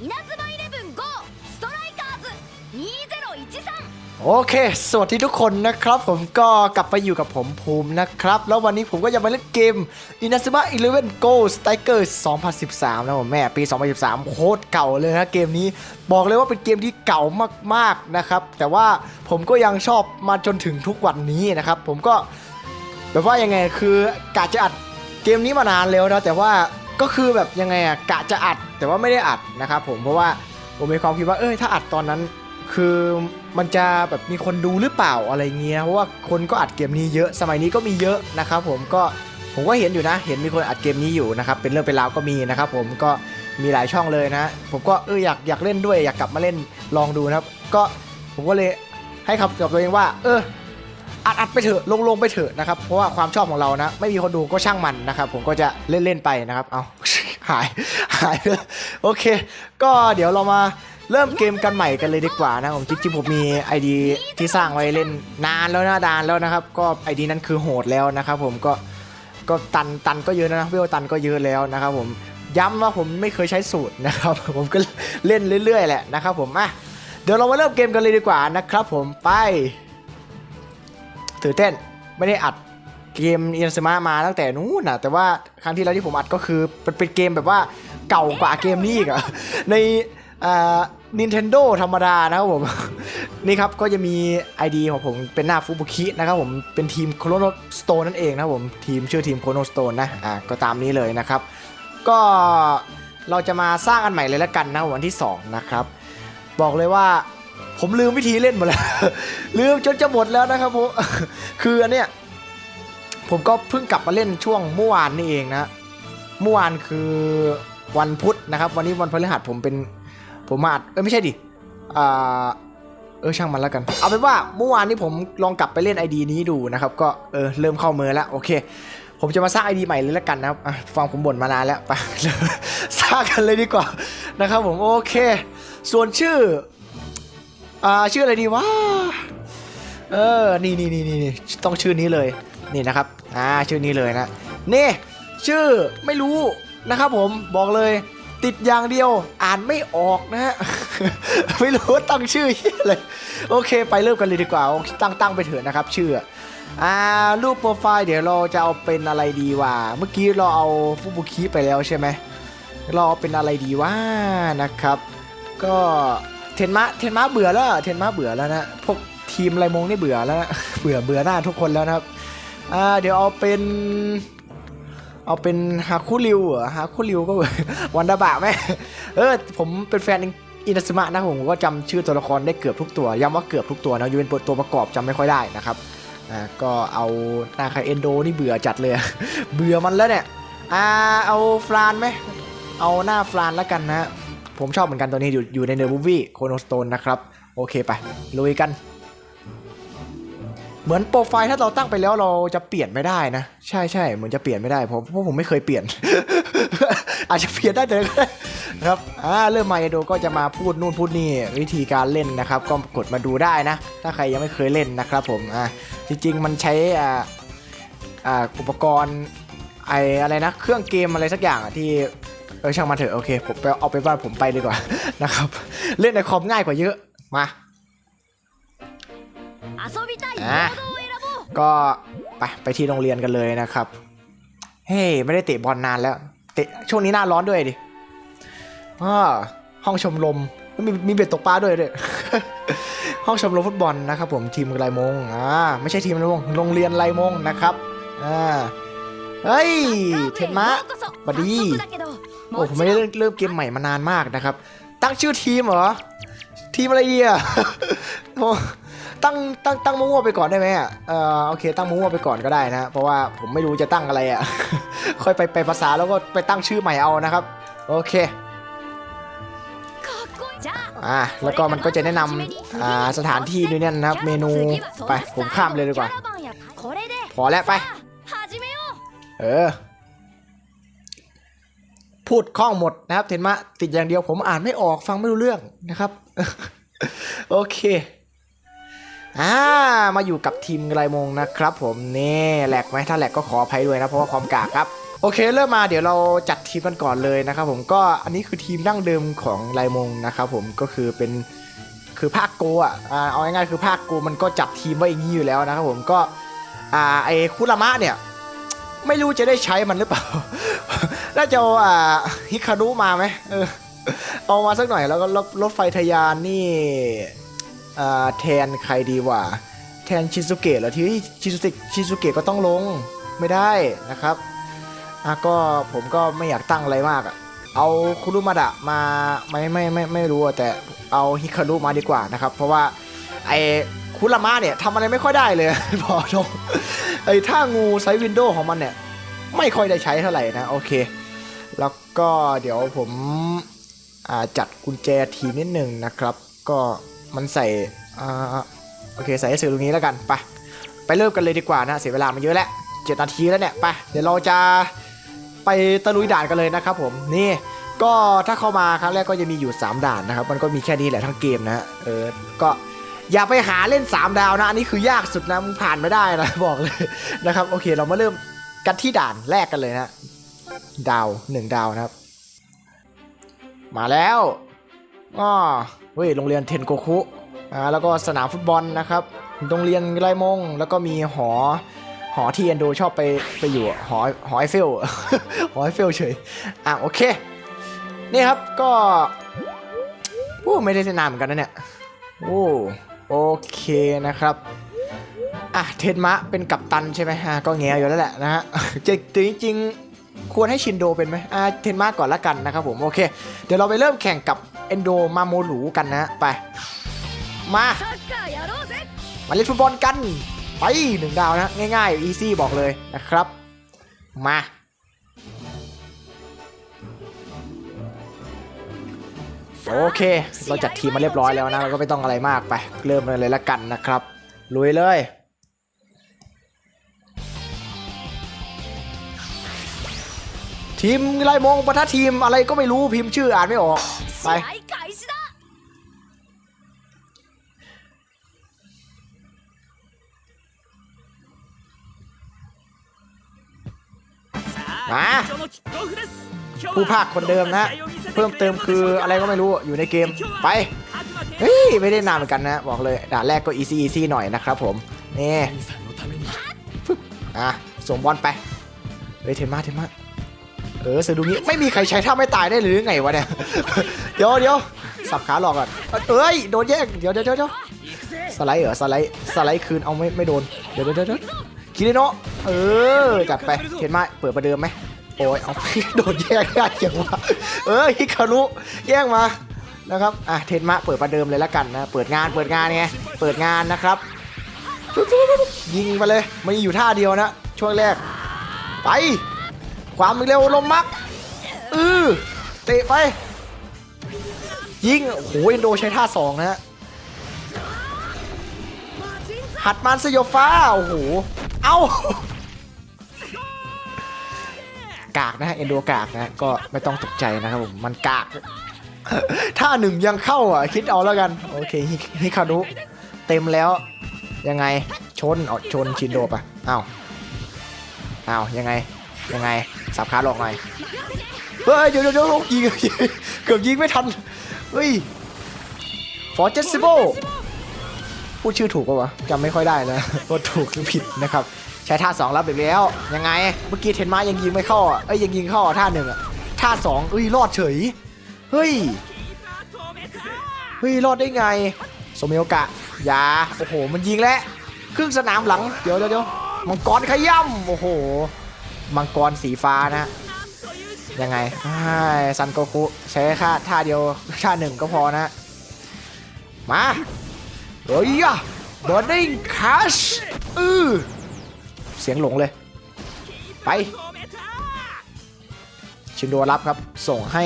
稲妻イレブン GO ストライカーズ2013 โอเค สวัสดีทุกคนนะครับ ผมก็กลับไปอยู่กับผมภูมินะครับ แล้ววันนี้ผมก็จะมาเล่นเกม Inazuma Eleven Go Striker 2013 นะผมแม่ปี 2013 โคตรเก่าเลยนะเกมนี้บอกเลยว่าเป็นเกมที่เก่ามากๆนะครับ แต่ว่าผมก็ยังชอบมาจนถึงทุกวันนี้นะครับ ผมก็แบบว่ายังไงคือกะจะอัดเกมนี้มานานแล้วนะแต่ว่า ก็คือแบบยังไงอะกะจะอัดแต่ว่าไม่ได้อัดนะครับผมเพราะว่าผมมีความคิดว่าเอ้ยถ้าอัดตอนนั้น คือมันจะแบบมีคนดูหรือเปล่าอะไรเงี้ยเพราะว่าคนก็อัดเกมนี้เยอะสมัยนี้ก็มีเยอะนะครับผมก็ผมก็เห็นอยู่นะ เห็นมีคนอัดเกมนี้อยู่นะครับเป็นเรื่องเป็นราวก็มีนะครับผมก็มีหลายช่องเลยนะ ผมก็เอออยากอยากเล่นด้วยอยากกลับมาเล่นลองดูนะครับ ก็ผมก็เลยให้คำกับตัวเองว่า เออ อัดอัดไปเถอะลงลงไปเถอะนะครับเพราะว่าความชอบของเรานะ ไม่มีคนดูก็ช่างมันนะครับ ผมก็จะเล่นเล่นๆไปนะครับ เอาหายหายเลยโอเค ก็เดี๋ยวเรามาเริ่มเกมกันใหม่กันเลยดีกว่านะผมจริงๆผมมี ID ที่สร้างไว้เล่นนานแล้วนะนานแล้วนะครับ ก็ ID นั้นคือโหดแล้วนะครับ ผมก็ก็ตันตันก็เยอะนะเวลตันก็เยอะแล้วนะครับ ผมย้ำว่าผมไม่เคยใช้สูตรนะครับ ผมก็เล่นเรื่อย ๆ แหละนะครับ ผมอะเดี๋ยวเรามาเริ่มเกมกันเลยดีกว่านะครับ ผมไป ตื่นเต้นไม่ได้อัดเกมอินสมามาตั้งแต่นู้นนะแต่ว่าครั้งที่แล้วที่ผมอัดก็คือเป็นเกมแบบว่าเก่ากว่าเกมนี้อีกอะในอ่า Nintendo ธรรมดานะครับผม นี่ครับก็จะมี ID ของผมเป็นหน้าฟูบุคินะครับผมเป็นทีมโคโนสโตนนั่นเองนะครับผมทีมชื่อทีมโคโนสโตนนะอ่าก็ตามนี้เลยนะครับ ก็เราจะมาสร้างอันใหม่เลยละกันนะวันที่ 2 นะครับ บอกเลยว่า ผมลืมวิธีเล่นหมดแล้ว ลืมจนจะหมดแล้วนะครับผมคืออันเนี้ยผมก็เพิ่งกลับมาเล่นช่วงเมื่อวานนี่เองนะเมื่อวานคือวันพุธนะครับ วันนี้วันพฤหัสผมเป็นผมมาอัดเอ้ยไม่ใช่ดิอ่าเออช่างมันแล้วกัน เอาเป็นว่าเมื่อวานนี้ผมลองกลับไปเล่น ID นี้ดูนะครับ ก็เออเริ่มเข้ามือแล้วโอเค ผมจะมาสร้าง ID ใหม่เลยแล้วกันนะครับฟังผมบ่นมานานแล้วไปสร้างกันเลยดีกว่านะครับผมโอเค ส่วนชื่อ อ่าชื่ออะไรดีวะเออนี่นี่นี่นี่ต้องชื่อนี้เลยนี่นะครับอ่าชื่อนี้เลยนะนี่ชื่อไม่รู้นะครับผมบอกเลยติดอย่างเดียวอ่านไม่ออกนะฮะไม่รู้ตั้งชื่อเหี้ยอะไรโอเค ไปเริ่มกันเลยดีกว่าตั้งตั้งไปเถอะนะครับ ชื่ออ่ารูปโปรไฟล์เดี๋ยวเราจะเอาเป็นอะไรดีวะเมื่อกี้เราเอาฟุบุคิไปแล้วใช่ไหมเราเอาเป็นอะไรดีวะนะครับ ก็ เทนมะเทนมะเบื่อแล้วเทนมะเบื่อแล้วนะพวกทีมไรมงนี่เบื่อแล้วนะเบื่อเบื่อหน้าทุกคนแล้วนะครับอ่าเดี๋ยวเอาเป็น เอาเป็นฮาคุริวเหรอฮาคุริวก็วันดาบะแม่เออผมเป็นแฟนอินาซึมะนะผมก็จำชื่อตัวละครได้เกือบทุกตัวย้ำว่าเกือบทุกตัวนะยูเป็นตัวประกอบจำไม่ค่อยได้นะครับอ่าก็เอานาคาเอนโดนี่เบื่อจัดเลย เบื่อมันแล้วเนี่ยอ่าเอาฟรานไหมเอาหน้าฟรานแล้วกันนะ ผมชอบเหมือนกันตัวนี้อยู่อยู่ในเนอร์บูวี่โคโนสโตนนะครับ โอเคไปลุยกัน เหมือนโปรไฟล์ถ้าเราตั้งไปแล้วเราจะเปลี่ยนไม่ได้นะ ใช่ใช่เหมือนจะเปลี่ยนไม่ได้เพราะเพราะผมไม่เคยเปลี่ยน อาจจะเปลี่ยนได้แต่ก็ได้ครับอ่าเริ่มมาเอโดก็จะมาพูดนู่นพูดนี่วิธีการเล่นนะครับ ก็กดมาดูได้นะ ถ้าใครยังไม่เคยเล่นนะครับผมอ่าจริง ๆ มันใช้อ่าอ่าอุปกรณ์ไออะไรนะ เครื่องเกมอะไรสักอย่างที่ เออช่างมาเถอะโอเคผมไปเอาไปบ้านผมไปดีกว่านะครับเล่นในคอมง่ายกว่าเยอะมาอะก็ไปไปที่โรงเรียนกันเลยนะครับ เฮ้ยไม่ได้เตะบอลนานแล้วเตะช่วงนี้หน้าร้อนด้วยดิอ๋อห้องชมรมมีมีเบ็ดตกปลาด้วยด้วยห้องชมรมฟุตบอลนะครับ ผมทีมไรมงอ่าไม่ใช่ทีมไรมงโรงเรียนไรมงนะครับอ่าเฮ้ยเทนมะบัดดี้ โอ้ผมไม่ได้เริ่มเริ่มเกมใหม่มานานมากนะครับ ตั้งชื่อทีมเหรอ ทีมอะไรเดียตั้งตั้งตั้งมั่วไปก่อนได้ไหมอะเออโอเค ตั้งมั่วไปก่อนก็ได้นะ เพราะว่าผมไม่รู้จะตั้งอะไรอะ ค่อยไปไปภาษาแล้วก็ไปตั้งชื่อใหม่เอานะครับ โอเคอ่าแล้วก็มันก็จะแนะนำอ่าสถานที่ด้วยเนี่ยนะครับ เมนูไปผมข้ามเลยดีกว่า พอแล้วไป เออ พูดคล่องหมดนะครับเห็นมะติดอย่างเดียวผมอ่านไม่ออกฟังไม่รู้เรื่องนะครับ โอเคอ่ามาอยู่กับทีมไรมงนะครับ ผมนี่แหลกไหมถ้าแหลกก็ขออภัยด้วยนะเพราะว่าความกากครับโอเคเริ่มมาเดี๋ยวเราจัดทีมกันก่อนเลยนะครับ ผมก็อันนี้คือทีมดั้งเดิมของไลมงนะครับ ผมก็คือเป็นคือภาคโกอะเอาง่ายๆคือภาคโกมันก็จัดทีมไว้อย่างนี้อยู่แล้วนะครับ ผมก็อ่าไอคุรามะเนี่ย ไม่รู้จะได้ใช้มันหรือเปล่า น่าจะเอาอ่าฮิคารุมาไหมเออเอามาสักหน่อยแล้วก็รถรถไฟทะยานนี่อ่าแทนใครดีวะแทนชิซุเกะเหรอที่ชิซุเกะชิซุเกะก็ต้องลงไม่ได้นะครับอะก็ผมก็ไม่อยากตั้งอะไรมากอะเอาคุรุมาดะมาไม่ไม่ไม่ไม่รู้แต่เอาฮิคารุมาดีกว่านะครับ เพราะว่าไอ คุรามะเนี่ยทำอะไรไม่ค่อยได้เลยบอกตรงไอ้ท่างูไซส์วินโดว์ของมันเนี่ย ไม่ค่อยได้ใช้เท่าไหร่นะ โอเค แล้วก็เดี๋ยวผมจัดกุญแจทีนิดหนึ่งนะครับ ก็มันใส่อโอเคใส่สื่อตรงนี้แล้วกันไปไปเริ่มกันเลยดีกว่านะเสียเวลามาเยอะแล้วเจ็ดนาทีแล้วเนี่ยไปเดี๋ยวเราจะไปตะลุยด่านกันเลยนะครับผมนี่ก็ถ้าเข้ามาครั้งแรกก็จะมีอยู่ 3 ด่านนะครับ มันก็มีแค่นี้แหละทั้งเกมนะเออก็ อย่าไปหาเล่น 3 ดาวนะ อันนี้คือยากสุดนะมึงผ่านไม่ได้นะบอกเลยนะครับ โอเคเรามาเริ่มกันที่ด่านแรกกันเลยนะ ดาว 1 ดาวนะครับ มาแล้วอ้อเฮ้ยโรงเรียนเทนโกคุอ่าแล้วก็สนามฟุตบอลนะครับโรงเรียนไรมง แล้วก็มีหอหอที่เอนโดชอบไปไปอยู่หอหอไอเฟลหอไอเฟลเฉยอะโอเคนี่ครับก็โอ้ไม่ได้เล่นนานเหมือนกันนะเนี่ยโอ้ โอเคนะครับอะเทนมะเป็นกัปตันใช่ไหมฮะก็แงอยู่แล้วแหละนะฮะจริงจริงควรให้ชินโดเป็นไหมอะเทนมะก่อนละกันนะครับผมโอเค เดี๋ยวเราไปเริ่มแข่งกับเอนโดมาโมลูกันนะไป มามาเล่นฟุตบอลกัน ไปหนึ่งดาวนะ ง่ายๆ อีซี่บอกเลยนะครับ มา โอเค เราจัดทีมมาเรียบร้อยแล้วนะเราก็ไม่ต้องอะไรมากไป เริ่มเลยละกันนะครับ ลุยเลยทีมไรมงประทัดทีมอะไรก็ไม่รู้พิมพ์ชื่ออ่านไม่ออก ไป มา ผู้ภาคคนเดิมนะเพิ่มเติมคืออะไรก็ไม่รู้อยู่ในเกมไปเฮ้ยไม่ได้นานเหมือนกันนะ บอกเลยด่านแรกก็ easy easy หน่อยนะครับผมนี่ฟึบอะส่งบอลไปเฮ้ยเทนมาเทนมาเออสะดุงี้ไม่มีใครใช้ท่าไม่ตายได้หรือไงวะเนี่ยเดี๋ยวเดี๋ยวสับขาหลอกก่อนเอ้ยโดนแย่งเดี๋ยวเดี๋ยวเดี๋ยวสไลด์เหรอสไลด์สไลด์คืนเอาไม่ไม่โดนเดี๋ยวเดี๋ยวเดี๋ยวคิริโนะเออจัดไปเทนมาเปิดประเดิมไหม โอ้ยเอาโดนแย่งได้ยังวะเออฮิคารุแย่งมานะครับอะเทนมะเปิดประเดิมเลยแล้วกันนะเปิดงานเปิดงานไงเปิดงานนะครับยิงไปเลยมันอยู่ท่าเดียวนะช่วงแรก ไป ความเร็วลมมักอือเตะไป ยิงโอ้โหเอนโดใช้ท่าสองนะฮะหัดมันสยบฟ้าโอ้โหเอ้า กากนะฮะเอนโดกากนะก็ไม่ต้องตกใจนะครับผมมันกาก ถ้าหนึ่งยังเข้าอะ คิดเอาแล้วกัน โอเคฮิคารุเต็มแล้ว ยังไงชนเอชนชินโดปะอ้าวอ้าวยังไงยังไงสับขาหลอกหน่อยเฮ้ยเดี๋ยวเดี๋ยวเดี๋ยวยิงเกือบยิงไม่ทันเฮ้ยฟอร์เจสซิโบ พูดชื่อถูกปะวะจำไม่ค่อยได้นะว่าถูกหรือผิดนะครับ ใช้ท่าสองรับอีกแล้ว ยังไง เมื่อกี้เทนมายังยิงไม่เข้าอะเอ้ยยังยิงเข้าอะท่าหนึ่งอะท่าสองเอ้ยรอดเฉย เฮ้ย เฮ้ยรอดได้ไงโซเมโอกะอยาโอ้โห มันยิงแล้วครึ่งสนามหลังเดี๋ยวเดี๋ยวเดี๋ยวมังกรขย่ำโอ้โห มังกรสีฟ้านะ ยังไงอ้ายซันโกคุใช้ค่าท่าเดียวท่าหนึ่งก็พอนะ มา เฮ้ยอะบอร์ดิ้งคัชอือเสียงหลงเลย ไปชินโดรับครับ ส่งให้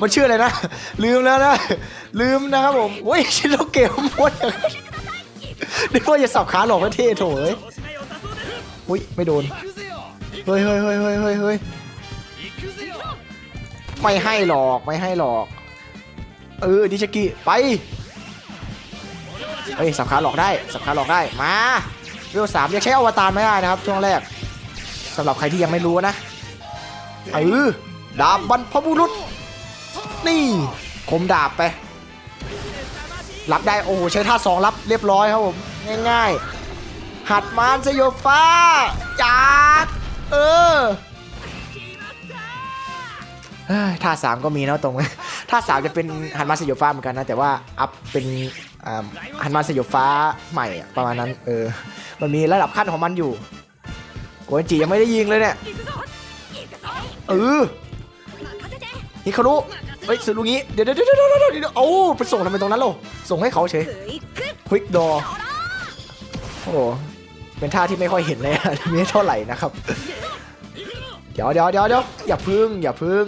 มันชื่ออะไรนะ ลืมแล้วนะ ลืมนะครับผมโอ้ยชินโดเกมหมดนึกว่าจะสับขาหลอกไม่เท่โถเอ้ยอุ้ยไม่โดน เฮ้ยเฮ้ยเฮ้ยเฮ้ยเฮ้ยเฮ้ยไม่ให้หรอก ไม่ให้หรอก เออดิชกิ ไป เฮ้ยสับขาหลอกได้สับขาหลอกได้มาเวลสามยังใช้อวตารไม่ได้นะครับช่วงแรกสำหรับใครที่ยังไม่รู้นะเออดาบบรรพบุรุษ นี่คมดาบไป รับได้โอ้โหใช้ท่าสองรับเรียบร้อยครับผมง่ายๆ หัดมานสยบฟ้าจากเออท่าสามก็มีนะตรงท่าสามจะเป็นหันมาสยบฟ้าเหมือนกันนะแต่ว่าอัพเป็น หันมาสยบฟ้าใหม่ประมาณนั้นเออมันมีระดับขั้นของมันอยู่โวนจิยังไม่ได้ยิงเลยเนี่ยเออฮิคารุเฮ้ยสุดลูกนี้เดี๋ยวเดี๋ยวเดี๋ยวเดี๋ยวเดี๋ยวโอ้ไปส่งทำไมตรงนั้นล่ะส่งให้เขาเฉยควิกดอโอ้เป็นท่าที่ไม่ค่อยเห็นเลยอะนี้เท่าไหร่นะครับเดี๋ยวเดี๋ยวเดี๋ยวเดี๋ยวอย่าพึ่งอย่าพึ่ง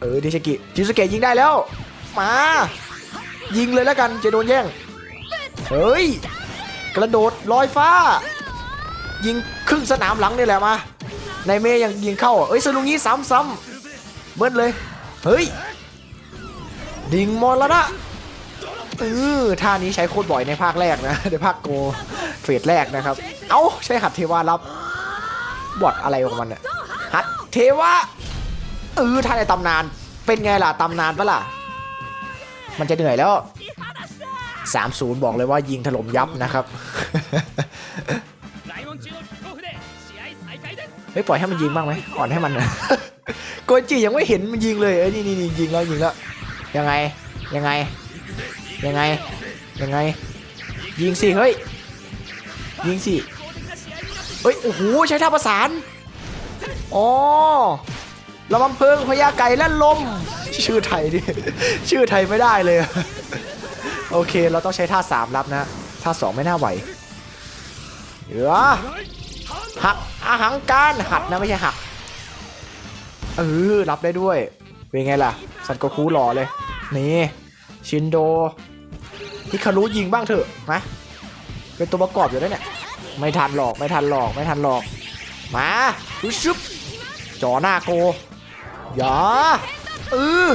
เออดิชกิจิสเกะยิงได้แล้ว มา ยิงเลยแล้วกันจะโดนแย่ง เฮ้ย กระโดดลอยฟ้า ยิงครึ่งสนามหลังนี่แหละมา ในเมย์ยังยิงเข้าเอ้ยสลุงนี้ซ้ำซ้ำเบิ้ลเลย เฮ้ย ดิงมรณะเออท่านี้ใช้โคตรบ่อยในภาคแรกนะ ในภาคโกเฟสแรกนะครับ เอ้า ใช้หัดเทวารับบอดอะไรของมันเนี่ยหัดเทวะเออท่าในตำนาน เป็นไงล่ะตำนานปะล่ะ มันจะเหนื่อยแล้ว 30 บอกเลยว่ายิงถล่มยับนะครับ เฮ้ยปล่อยให้มันยิงบ้างไหมอ่อนให้มันนะโกจิยังไม่เห็นมันยิงเลยเอ้ยนี่นี่ยิงแล้วยิงแล้วยังไงยังไงยังไงยังไง ยิงสิเฮ้ยยิงสิเฮ้ยโอ้โหใช้ท่าประสานอ๋อระวังเพลิงพยาไก่และลม ชื่อไทยดิชื่อไทยไม่ได้เลย โอเค เราต้องใช้ท่าสามรับนะท่าสองไม่น่าไหวเหลือหักอาหังการหัดนะไม่ใช่หักเออรับได้ด้วย เป็นไงล่ะ สันโกคูหล่อเลย นี่ชินโดฮิคารุยิงบ้างเถอะนะเป็นตัวประกอบอยู่แล้วเนี่ย ไม่ทันหรอกไม่ทันหรอกไม่ทันหรอก มาชุบจ่อหน้าโกอย่า เออ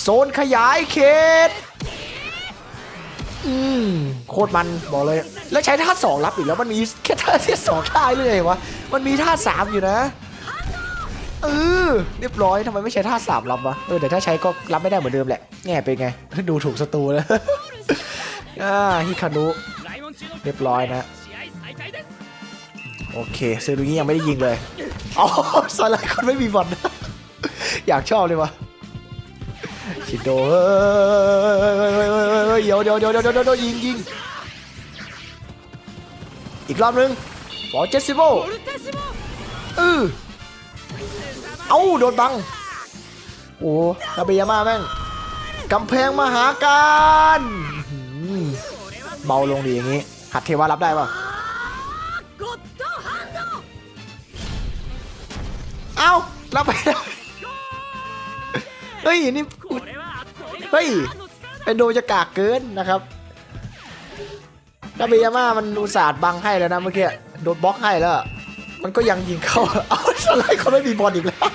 โซนขยายเขตอืมโคตรมันบอกเลย แล้วใช้ท่าสองรับอีกแล้วมันมีแค่ท่าที่สองท่าเลยวะมันมีท่าสามอยู่นะเออเรียบร้อยทำไมไม่ใช้ท่าสามรับวะเออแต่ถ้าใช้ก็รับไม่ได้เหมือนเดิมแหละแง่เป็นไง ดูถูกศัตรูแล้วอ่าฮิคานุเรียบร้อยนะ โอเคเซรุนี้ยังไม่ได้ยิงเลยอ๋อสไลด์คนไม่มีบอลอยากชอบเลยวะ ชิโดเฮ้ยเดี๋ยวเดี๋ยวเดี๋ยวเดี๋ยวเดี๋ยวยิงยิงอีกรอบนึงฟอร์เจสซิโบเออเอาโดนบัง โอ้คาเบยาม่าแม่งกำแพงมหาการเบาลงดีอย่างนี้หัดเทวารับได้ปะเอ้ารับไปได้เฮ้ยนี่ เฮ้ยเป็นดูจะกากเกินนะครับนาเบียมามันอุตส่าห์บังให้แล้วนะเมื่อกี้โดนบล็อกให้แล้ว มันก็ยังยิงเข้า เอาสไลด์เขาไม่มีบอลอีกแล้ว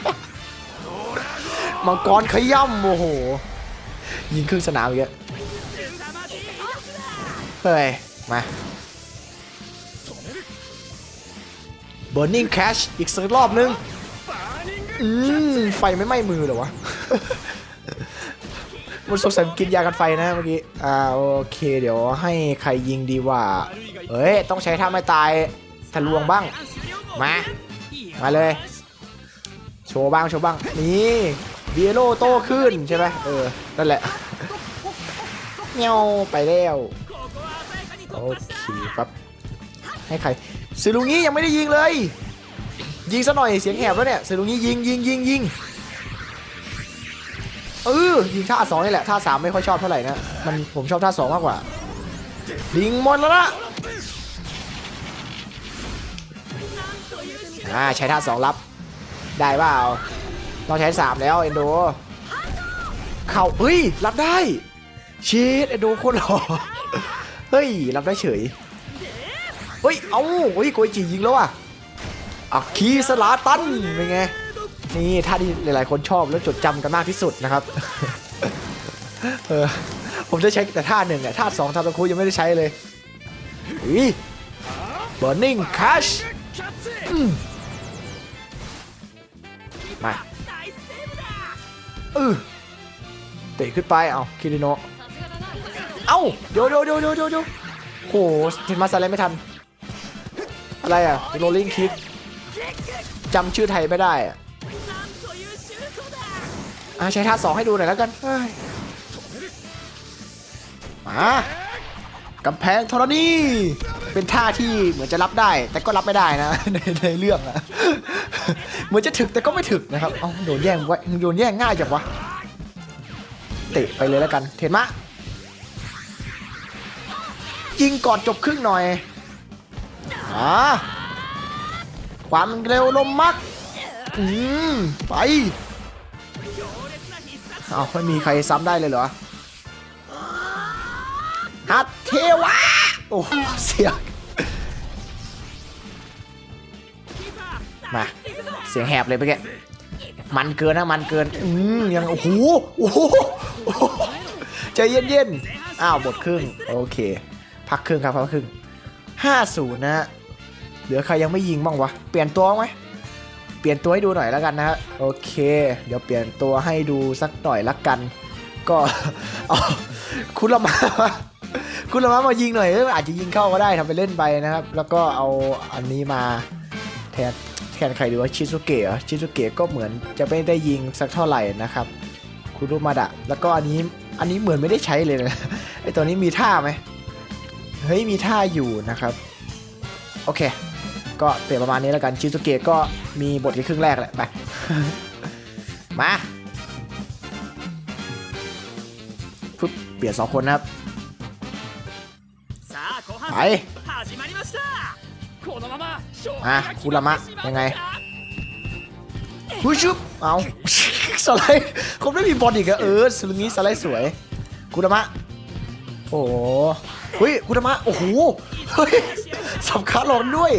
มังกรขย่ำโอ้โห ยิงครึ่งสนามเยอะเฮ้ย มาเบอร์นิงแคชอีกสักรอบนึง อืม ไฟไม่ไหม้มือเหรอวะ มันสงสัยกินยากันไฟนะเมื่อกี้ อ่าโอเค เดี๋ยวให้ใครยิงดีว่าเฮ้ย ต้องใช้ท่าไม่ตายทะลวงบ้าง มา มาเลย โชว์บ้าง โชว์บ้าง นี่เบียโลโตขึ้นใช่ไหมเออ นั่นแหละเงี้ยวไปแล้วโอเคครับ ให้ใครซิลุงี้ยังไม่ได้ยิงเลย ยิงซะหน่อยเสียงแหบแล้วเนี่ยซิลุงี้ยิงยิงยิงยิง เออยิงท่าสองนี่แหละท่าสามไม่ค่อยชอบเท่าไหร่นะมันผมชอบท่าสองมากกว่ายิงหมดแล้วนะอ่าใช้ท่าสองรับ ได้เปล่าต้องใช้สามแล้วเอนโดเข่าเฮ้ยรับได้เชดเอนโดโคตรหล่อเฮ้ยรับได้เฉยเฮ้ยเอาเฮ้ยโกยจียิงแล้วอะอักคีสลาตันเป็นไง นี่ท่าที่หลาย ๆ คนชอบแล้วจดจำกันมากที่สุดนะครับเออผมจะใช้แต่ท่าหนึ่งอะท่าสองท่าตะคุยังไม่ได้ใช้เลยอีบอร์นิ่งคัชมาเออเตะขึ้นไปเอาคิริโนเอ้าโยโยโยโยโยโยโหเห็นมาซาเลไม่ทัน อะไรอะโรลลิงคิกจำชื่อไทยไม่ได้อะ อาใช้ท่าสองให้ดูหน่อยแล้วกันมากำแพงธรณีเป็นท่าที่เหมือนจะรับได้ แต่ก็รับไม่ได้นะในในเรื่องอะเหมือนจะถึกแต่ก็ไม่ถึกนะครับเอาโดนแย่งไว้โดนแย่งง่ายจังวะเตะไปเลยแล้วกัน เทนมะยิงก่อนจบครึ่งหน่อยอ่าความเร็วลมมักอืมไป เอาไม่มีใครซ้ำได้เลยเหรอฮัตเทวะ โอ้เสียงมาเสียงแหบเลยไปแกมันเกินนะมันเกิน อืมยัง โอ้โหโอ้โหใจเย็นๆ อ้าวบทครึ่ง โอเค พักครึ่งครับพักครึ่งห้าศูนย์นะเหลือใครยังไม่ยิงบ้างวะ เปลี่ยนตัวไหม ปลี่ยนตัวให้ดูหน่อยแล้วกันนะฮะโอเค เดี๋ยวเปลี่ยนตัวให้ดูสักหน่อยละกัน ก็เอาคุณละมา คุณละมามายิงหน่อยเอ้ยอาจจะยิงเข้าก็ได้ทำไปเล่นไปนะครับ แล้วก็เอาอันนี้มาแทนแทนใครดีว่าชิซุเกะชิซุเกะก็เหมือนจะไม่ได้ยิงสักเท่าไหร่นะครับคุณรุมาดะแล้วก็อันนี้อันนี้เหมือนไม่ได้ใช้เลยนะไอตัวนี้มีท่าไหมเฮ้ยมีท่าอยู่นะครับ โอเค ก็เปลี่ยนประมาณนี้แล้วกันชิซุเกะก็มีบทแค่ครึ่งแรกแหละไป มาปุ๊บเปลี่ยนสองคนนะครับไปมาคุรามะยังไงฮูชุบเอาสไลด์คงไม่มีบอลอีกอะเออสลุงนี้สไลด์สวยคุรามะโอ้โหเฮ้ยคุรามะโอ้โหเฮ้ยสับขาหลอนด้วย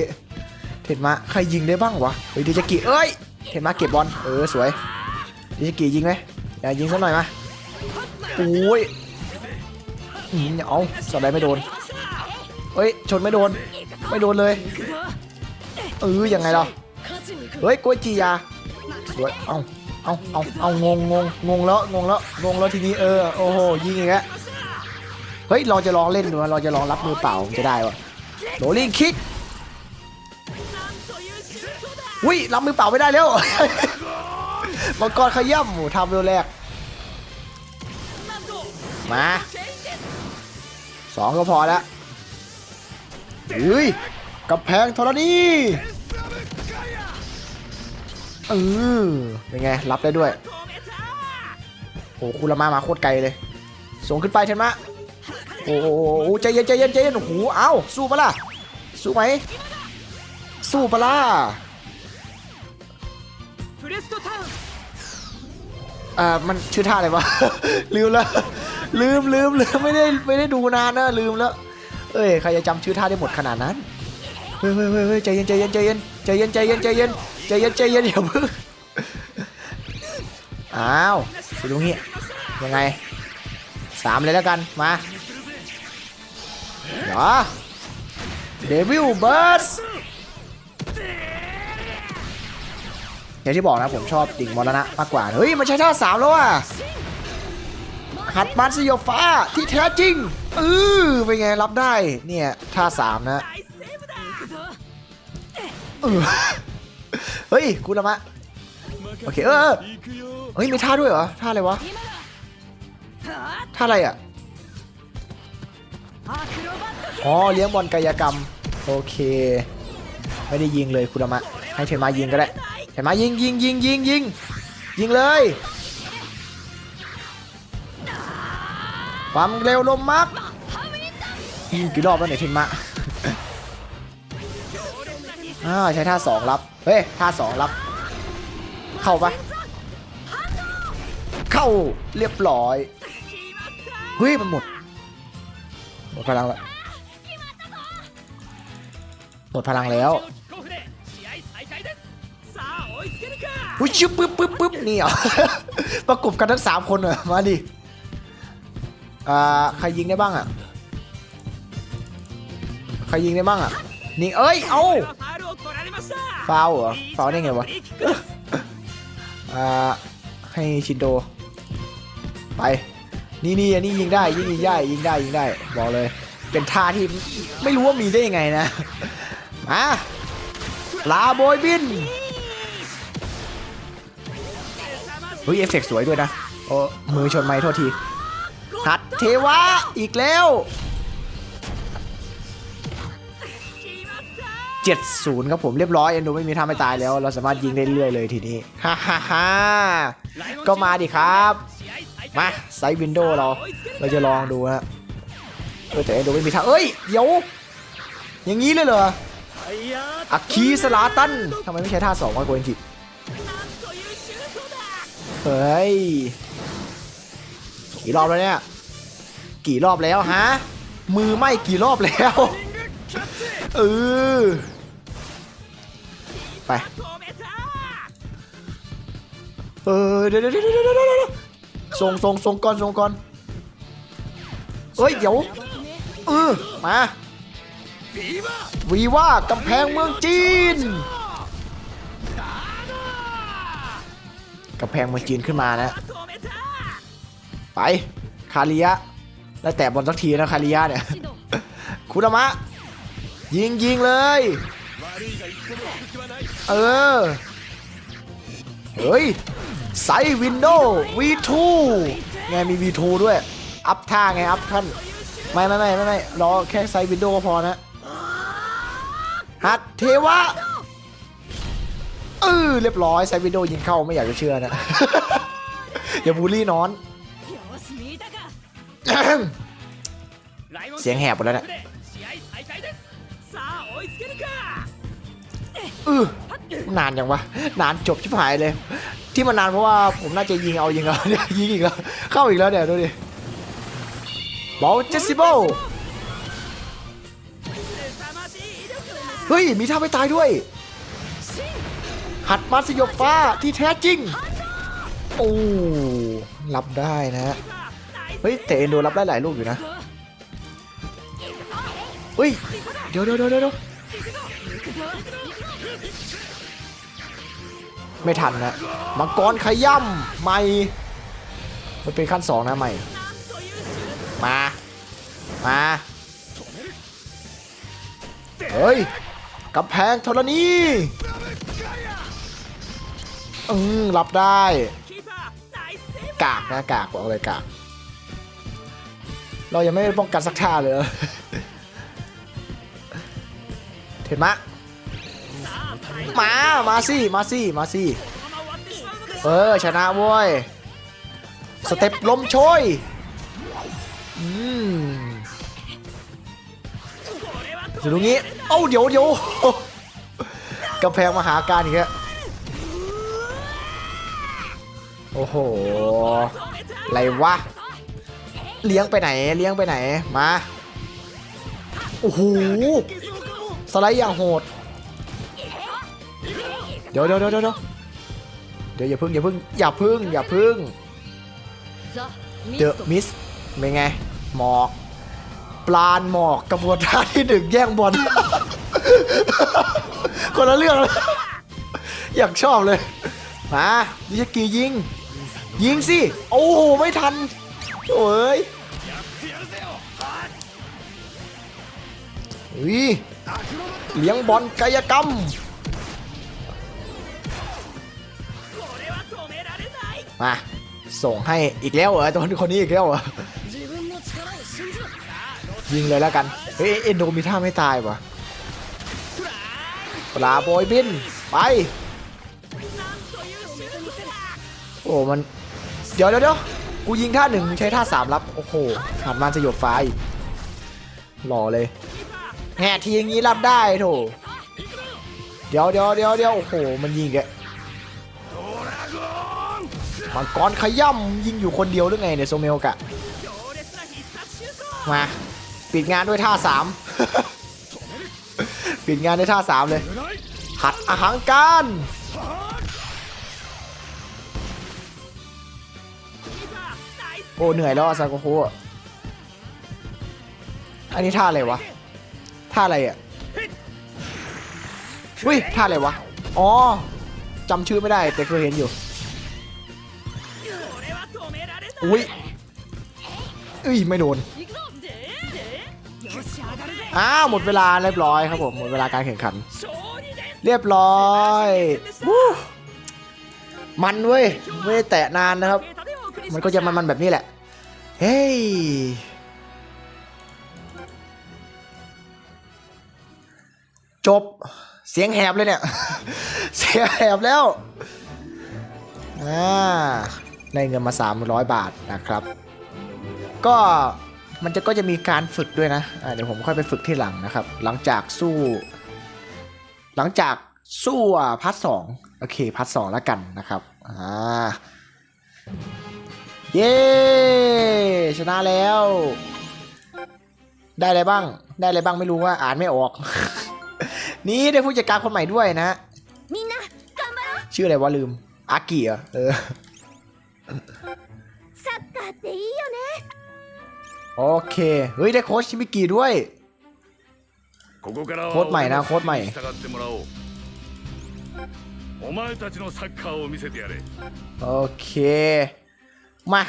เทนมะใครยิงได้บ้างวะเฮ้ยเดจกิเอ้ยเทนมะเก็บบอลเออสวยเดจกิยิงไหมอย่ายิงสักหน่อยมาโอ้ยอืมเอาสไลด์ไม่โดนเฮ้ยชนไม่โดนไม่โดนเลยเออยังไงเราเฮ้ยกล้วยจียาสวยเอาเอาเอาเอางงงงงงแล้วงงแล้วงงแล้วทีนี้เออโอ้โหยิงอีกแล้วเฮ้ยเราจะลองเล่นดูเราจะลองรับมือเปล่าจะได้วะโรลลิงคิก อุ้ยรับมือเปล่าไม่ได้แล้วมังกรขย่ำทำเร็วแรก มาสองก็พอแล้วอุ้ยกับแพงธรณีเออเป็นไง รับได้ด้วยโอ้โหคุณละมามาโคตรไกลเลยสูงขึ้นไปเทนมะโอ้โหใจเย็นใจเย็นใจเย็นโอ้โหเอ้าสู้ปะล่ะ สู้ไหมสู้ปะล่ะ プレストタウン อ่า มันชื่อท่าอะไรวะ ลืมแล้ว ลืมลืมลืมไม่ได้ไม่ได้ดูนานนะ ลืมแล้ว เอ้ย ใครจะจำชื่อท่าได้หมดขนาดนั้น เฮ้ยเฮ้ยเฮ้ยเฮ้ยใจเย็นใจเย็นใจเย็นใจเย็นใจเย็นใจเย็นใจเย็นใจเย็นอย่าเพิ่งอ้าวสุดตรงนี้ยังไงสามเลยแล้วกัน มาเหรอเดวิลเบิร์ส อย่างที่บอกนะผมชอบดิ่งมรณะมากกว่า เฮ้ย มันใช้ท่าสามแล้วอะหัดมันสยบฟ้าที่แท้จริงเออเป็นไงรับได้ เนี่ยท่าสามนะเฮ้ยคุณละมะโอเคเออเฮ้ยมีท่าด้วยเหรอท่าอะไรวะท่าอะไรอะอ๋อเลี้ยงบอลกายกรรม โอเค ไม่ได้ยิงเลยคุณละมะให้เทนมายิงก็ได้ เทนมายิงยิงยิงยิงยิงยิงเลยความเร็วลมมักยิงกี่รอบแล้วเนี่ยเทนมาอ่าใช้ท่าสองรับ เฮ้ยท่าสองรับ เข้าปะเข้าเรียบร้อยเฮ้ยมันหมดหมดพลังแล้วหมดพลังแล้ว หุ้ยชึบปึ๊บปึ๊บปึ๊บนี่เหรอ ประกบกันทั้งสามคนเหรอมาดิ อ่า ใครยิงได้บ้างอะ ใครยิงได้บ้างอะ นี่เอ้ย เอาฟาวเหรอฟาวได้ไงวะ อ่า ให้ชินโด ไป นี่นี่อันนี้ยิงได้ยิงยิงได้ยิงได้ยิงได้ บอกเลย เป็นท่าที่ไม่รู้ว่ามีได้ยังไงนะ มา ลาโบยบิน เฮ้ยเอฟเฟกต์สวยด้วยนะโอ้มือชนไม้โทษทีหัดเทวะอีกแล้ว70ครับผมเรียบร้อยเอ็นดูไม่มีท่าไม่ตายแล้ว เราสามารถยิงได้เรื่อยเลยทีนี้ฮ่าฮ่าฮ่าก็มาดิครับ มาไซด์วินโดว์เรา เราจะลองดูนะเออแต่เอ็นดูไม่มีท่าเอ้ยเดี๋ยวอย่างนี้เลยเหรออัคคีสลาตันทำไมไม่ใช้ท่าสองวะโกเอนจิ เฮ้ย กี่รอบแล้วเนี่ย กี่รอบแล้วฮะ มือไหม่กี่รอบแล้ว เออ ไป เออเดี๋ยวเดี๋ยวเดี๋ยวส่งส่งส่งก่อนส่งก่อนเฮ้ย เดี๋ยว เออ มาวีว่ากำแพงเมืองจีน กับแพงมอจีนขึ้นมานะ ไป คาริยะ แล้วแต่บอลสักทีนะคาริยะเนี่ย คุดามะ ยิงยิงเลย เออ เฮ้ยไซวินโดว์วีทูไงมีวีทูด้วย อัพท่าไง อัพท่าน ไม่ไม่ไม่ไม่รอแค่ไซวินโดว์ก็พอนะฮัดเทวะ เออเรียบร้อยไซวิโดยิงเข้าไม่อยากจะเชื่อนะ อย่าบูลลี่นอน เสียงแหบหมดแล้วเนี่ยนานยังวะ นานจบชิบหายเลย ที่มันนานเพราะว่าผมน่าจะยิงเอายิงเอาเนี่ยยิงอีกแล้ว เข้าอีกแล้วเดี๋ยวดูดิบอลเจสซิโบเฮ้ย มีท่าไม่ตายด้วย หัดมาสยบฟ้าที่แท้จริง โอ้รับได้นะฮะเฮ้ยแตะเอนโดรับได้หลายลูกอยู่นะเฮ้ย เดี๋ยวเดี๋ยวเดี๋ไม่ทันนะ มังกรขย่ำใหม่ มันเป็นขั้นสองนะใหม่ มา มา เฮ้ยกำแพงธรณี อืมรับได้ กากนะกากบอกเลยกาก เรายังไม่ป้องกันสักท่าเลยเทมะมา มาสิ มาสิ มาสิ เออ ชนะเว้ย สเต็ปล้มโชยอืมดูตรงนี้ เอ้า เดี๋ยวเดี๋ยวกำแพงมหาการอีกแล้ว โอ้โห อะไรวะ เลี้ยงไปไหน เลี้ยงไปไหน มา โอ้โห สไลด์อย่างโหด เดี๋ยวเดี๋ยวเดี๋ยวเดี๋ยวเดี๋ยวอย่าพึ่งอย่าพึ่งอย่าพึ่งอย่าพึ่งเดอะมิสเป็นไง หมอก ปลานหมอกกระบวนท่าที่หนึ่งแย่งบอล คนละเรื่องเลยอยากชอบเลย มาดิชกียิง ยิงสิ โอ้โห ไม่ทันโอ้ยวิเลี้ยงบอลกายกรรม มา ส่งให้อีกแล้วเหรอตัวคนนี้อีกแล้วเหรอยิงเลยแล้วกัน เฮ้ย เอ็นโดมีท่าไม่ตายวะปลาบอยบิน ไป โอ้ มัน เดี๋ยวเดี๋ยวกูยิงท่าหนึ่งใช้ท่าสามรับ โอ้โหหันมานสยบฟ้าอีหล่อเลยแหกทีอย่างนี้รับได้โถเดี๋ยวเดี๋ยวเดี๋ยวเดี๋ยวโอ้โห มันยิงแกมังกรขย่ำยิงอยู่คนเดียวหรือไงเนี่ยโซเมลกะ มา ปิดงานด้วยท่าสามปิดงานด้วยท่าสามเลย หัดอาหารการ โอ้เหนื่อยแล้วอะซาโกโคอันนี้ท่าอะไรวะ ท่าอะไรอะอุ้ยท่าอะไรวะ อ๋อจำชื่อไม่ได้แต่เคยเห็นอยู่ อุ้ยอุ้ยไม่โดน อ้าวหมดเวลาเรียบร้อยครับผมหมดเวลาการแข่งขัน เรียบร้อย มันเว้ย ไม่แตะนานนะครับ มันก็จะมันๆแบบนี้แหละ เฮ้ย จบ เสียงแหบเลยเนี่ย เสียงแหบแล้ว อ่า ได้เงินมา 300 บาทนะครับ ก็มันจะก็จะมีการฝึกด้วยนะะเดี๋ยวผมค่อยไปฝึกที่หลังนะครับ หลังจากสู้ หลังจากสู้พัทสองโอเคพัทสองแล้วกันนะครับ อ่า เย้ ชนะแล้ว ได้อะไรบ้าง ได้อะไรบ้างไม่รู้ว่าอ่านไม่ออก นี่ได้ผู้จัดการคนใหม่ด้วยนะ ชื่ออะไรวะลืม อากิเหอเออโอเค เฮ้ย ได้โค้ชชิมิกิด้วย โค้ชใหม่นะ โค้ชใหม่โอเค มา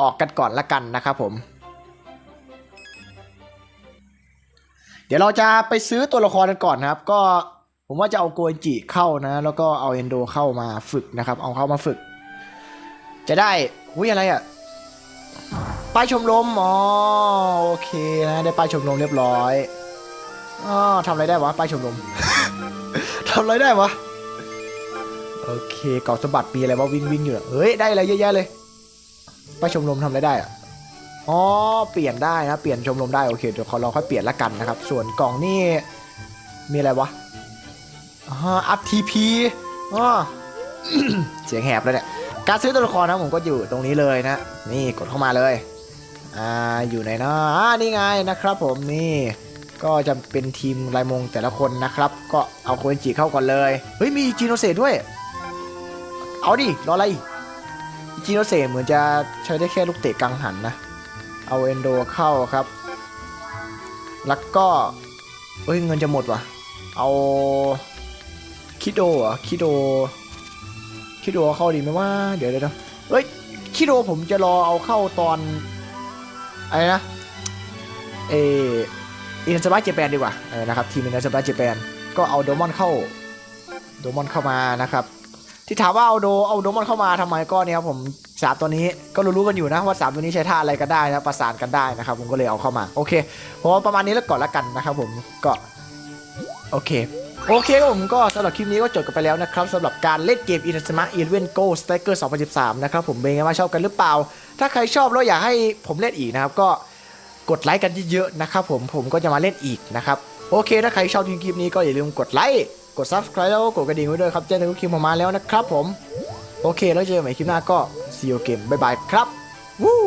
ออกกันก่อนละกันนะครับผม เดี๋ยวเราจะไปซื้อตัวละครกันก่อนนะครับ ก็ผมว่าจะเอาโกนจิเข้านะ แล้วก็เอาเอนโดเข้ามาฝึกนะครับ เอาเข้ามาฝึก จะได้อุ้ยอะไรอะ่ะป้ายชมรมอ๋อโอเคนะได้ป้ายชมรมเรียบร้อยอ๋อทำอะไรได้วะป้ายชมรมทำอะไรได้วะโอเคเกาะสะบัดมีอะไรว่าวิ่งวิ่งอยู่เฮ้ยได้อะไรเยอะแยะเลย ป้าชมรมทำอะไรได้อะอ๋อ เปลี่ยนได้นะ เปลี่ยนชมรมได้ โอเค เดี๋ยวขอเราค่อยเปลี่ยนละกันนะครับ ส่วนกล่องนี่ มีอะไรวะอัพทีพีอ๋อเสียงแหบเลยเนี่ย การซื้อตัวละครนะผมก็อยู่ตรงนี้เลยนะ นี่กดเข้ามาเลย อ่า อยู่ไหนนะอ่านี่ไงนะครับผมนี่ ก็จะเป็นทีมลายมงแต่ละคนนะครับ ก็เอาโคเอนจิเข้าก่อนเลย เฮ้ย มีจีโนเซด้วย เอาดิ รออะไร จีโนเซเหมือนจะใช้ได้แค่ลูกเตะกังหันนะ เอาเอนโดเข้าครับ แล้วก็เฮ้ยเงินจะหมดว่ะ เอาคิโดเหรอคิโดคิโดเอาเข้าดีไหมว่าเดี๋ยวเดี๋ยวเดี๋ยวเฮ้ยคิโดผมจะรอเอาเข้าตอนอะไรนะเออินสปาเจแปนดีกว่าเออนะครับทีมอินสปาเจแปนก็เอาโดมอนเข้าโดมอนเข้ามานะครับ ที่ถามว่าเอาโดเอาโดมอนเข้ามาทำไมก็เนี่ยครับผมสามตัวนี้ก็รู้ๆกันอยู่นะว่าสามตัวนี้ใช้ท่าอะไรก็ได้นะประสานกันได้นะครับ ผมก็เลยเอาเข้ามาโอเคผมประมาณนี้แล้วก่อนละกันนะครับผมก็โอเคโอเคครับผมก็สำหรับคลิปนี้ก็จบกันไปแล้วนะครับสำหรับการเล่นเกม i n s m a e v e n Go Striker 2013 นะครับผมเป็นไงว่างชอบกันหรือเปล่า ถ้าใครชอบแล้วอยากให้ผมเล่นอีกนะครับ ก็กดไลค์กันเยอะๆนะครับผมผมก็จะมาเล่นอีกนะครับ โอเค ถ้าใครชอบคลิปนี้ก็อย่าลืมกดไลค์ กด subscribe แล้วกดกระดิ่งไว้ด้วยครับแจ้งทุกคลิปออกมาแล้วนะครับผม โอเคแล้วเจอกันใหม่คลิปหน้าก็ see you again บายบายครับ วู้